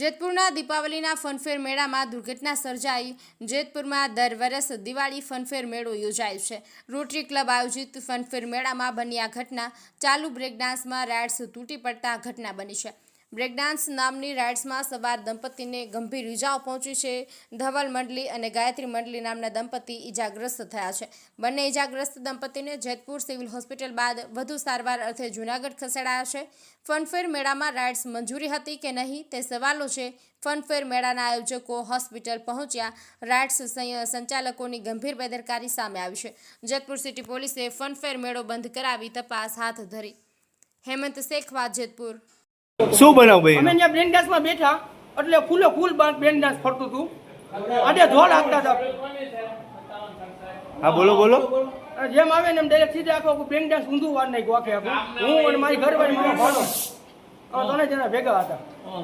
જેતપુરના દીપાવલીના fun fair મેળામાં દુર્ઘટના સર્જાઈ. જેતપુરમાં દર વર્ષ દિવાળી ફનફેર મેળો યોજાય છે. રોટરી ક્લબ આયોજિત ફનફેર મેળામાં બની આ ઘટના. ચાલુ બ્રેકડાન્સમાં રાઇડ્સ તૂટી પડતા ઘટના બની છે. બ્રેક ડાન્સ નામની રાઇડ્સમાં સવાર દંપતીને ગંભીર ઇજાઓ પહોંચી છે. ધવલ મંડલી અને ગાયત્રી મંડલી નામના દંપતી ઇજાગ્રસ્ત થયા છે. બંને ઇજાગ્રસ્ત દંપતીને જેતપુર સિવિલ હોસ્પિટલ બાદ વધુ સારવાર અર્થે જૂનાગઢ ખસેડાયા છે. ફનફેર મેળામાં રાઇડ્સ મંજૂરી હતી કે નહીં તે સવાલો છે. ફનફેર મેળાના આયોજકો હોસ્પિટલ પહોંચ્યા. રાઇડ્સ સંચાલકોની ગંભીર બેદરકારી સામે આવી છે. જેતપુર સિટી પોલીસે ફનફેર મેળો બંધ કરાવી તપાસ હાથ ધરી. હેમંત શેખવા જેતપુર. શું બનાવ ભાઈ? અમે અહીંયા બ્રેન ડાન્સમાં બેઠા એટલે ફૂલે ફૂલ બ્રેન ડાન્સ ફરતું હતું અને ધોળ હાંકતા હતા. હા બોલો બોલો. જેમ આવે ને એમ ડાયરેક્ટ સીધે આખો બ્રેન ડાન્સ ઊંધું વાર નાખ્યું આખે આખું. હું અને મારી ઘરવાળી મારો ભાડો. ત્રણ જણા ભેગા હતા.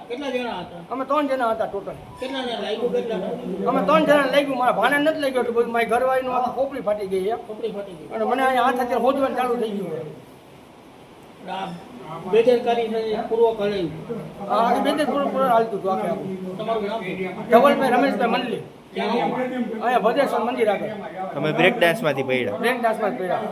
કેટલા જણા હતા? અમે ત્રણ જણા હતા ટોટલ કેટલા જણા લાગ્યું અમે ત્રણ જણા લાગ્યું મારા ભાણા નથી લાગ્યું એટલું બધું મારી ઘરવાળીનું ખોપડી ફાટી ગઈ છે. કપડી ફાટી ગઈ. અને મને અહીંયા હાથ અત્યારે હોજવાનું ચાલુ થઈ ગયું બેદરકારી છે પૂર્વક હલાયું હા આખી બે પૂરું પૂરું હાલતું હતું આખે તમારું નામ ધવલભાઈ રમેશભાઈ મંડલી. અહીંયા ભદ્રેશ્વર મંદિર આગળ. તમે બ્રેક ડાન્સમાંથી પડ્યા. બ્રેક ડાન્સમાં જ પડ્યા.